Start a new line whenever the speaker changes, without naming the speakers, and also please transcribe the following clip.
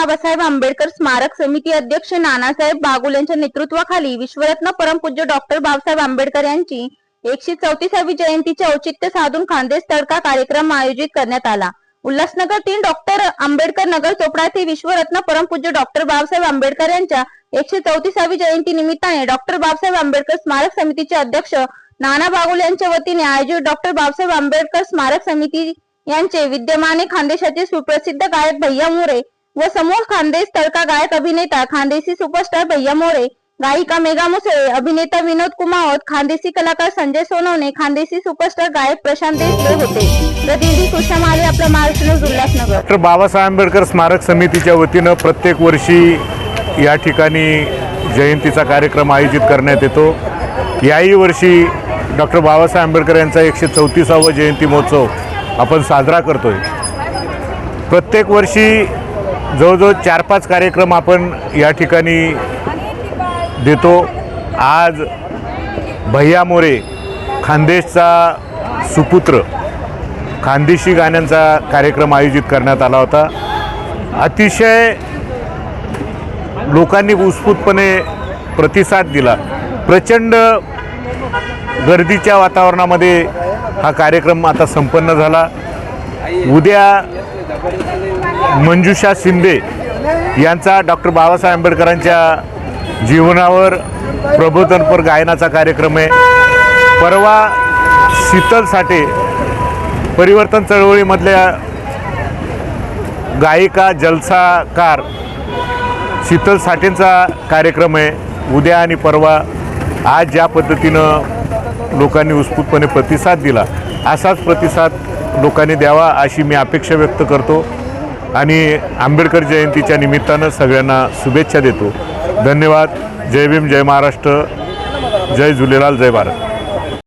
बाबासाहेब आंबेडकर स्मारक समिती अध्यक्ष नानासाहेब बागुल यांच्या नेतृत्वाखाली विश्वरत्न परमपूज्य डॉक्टर बाबासाहेब आंबेडकर यांची एकशे चौतीसावी जयंतीचे औचित्य साधून खानदेश तडका कार्यक्रम आयोजित करण्यात आला. उल्हासनगर तीन डॉक्टर आंबेडकर नगर चोपडा येथे विश्वरत्न परमपूज्य डॉक्टर बाबासाहेब आंबेडकर यांच्या एकशे चौतीसावी जयंती निमित्ताने डॉक्टर बाबासाहेब आंबेडकर स्मारक समितीचे अध्यक्ष नाना बागुल यांच्या वतीने आयोजित डॉक्टर बाबासाहेब आंबेडकर स्मारक समिती यांचे विद्यमाने खानदेशाचे सुप्रसिद्ध गायक भैया मोरे व समोर खानदेश तडका गायक अभिनेता खानदेशी सुपरस्टार भैया मोरे गायिका मेघा मुसळे अभिनेता विनोद कुमावत खानदेशी कलाकार संजय सोनवणे खानदेशी सुपरस्टार गायक प्रशांत देशले होते. प्रतिनिधी सुषमा माले आपला महाराष्ट्र न्यूज उल्हासनगर.
डॉक्टर बाबासाहेब आंबेडकर स्मारक समितीच्या वतीनं प्रत्येक वर्षी या ठिकाणी जयंतीचा कार्यक्रम आयोजित करण्यात येतो. याही वर्षी डॉक्टर बाबासाहेब आंबेडकर यांचा एकशे चौतीसावा जयंती महोत्सव आपण साजरा करतोय. प्रत्येक वर्षी जवळजवळ चार पाच कार्यक्रम आपण या ठिकाणी देतो. आज भैया मोरे खानदेशचा सुपुत्र खानदेशी गाण्यांचा कार्यक्रम आयोजित करण्यात आला होता. अतिशय लोकांनी उत्स्फूर्तपणे प्रतिसाद दिला. प्रचंड गर्दीच्या वातावरणामध्ये हा कार्यक्रम आता संपन्न झाला. उद्या मंजुषा शिंदे यांचा डॉक्टर बाबासाहेब आंबेडकरांच्या जीवनावर प्रबोधनपर गायनाचा कार्यक्रम आहे. परवा शीतल साठे परिवर्तन चळवळीमधल्या गायिका जलसाकार शीतल साठेंचा कार्यक्रम आहे. उद्या आणि परवा आज ज्या पद्धतीनं लोकांनी उत्स्फूर्तपणे प्रतिसाद दिला असाच प्रतिसाद लोकांनी द्यावा अशी मी अपेक्षा व्यक्त करतो. आणि आंबेडकर जयंतीच्या निमित्तानं सगळ्यांना शुभेच्छा देतो. धन्यवाद. जय भीम जय महाराष्ट्र. जय झुलेलाल जय भारत.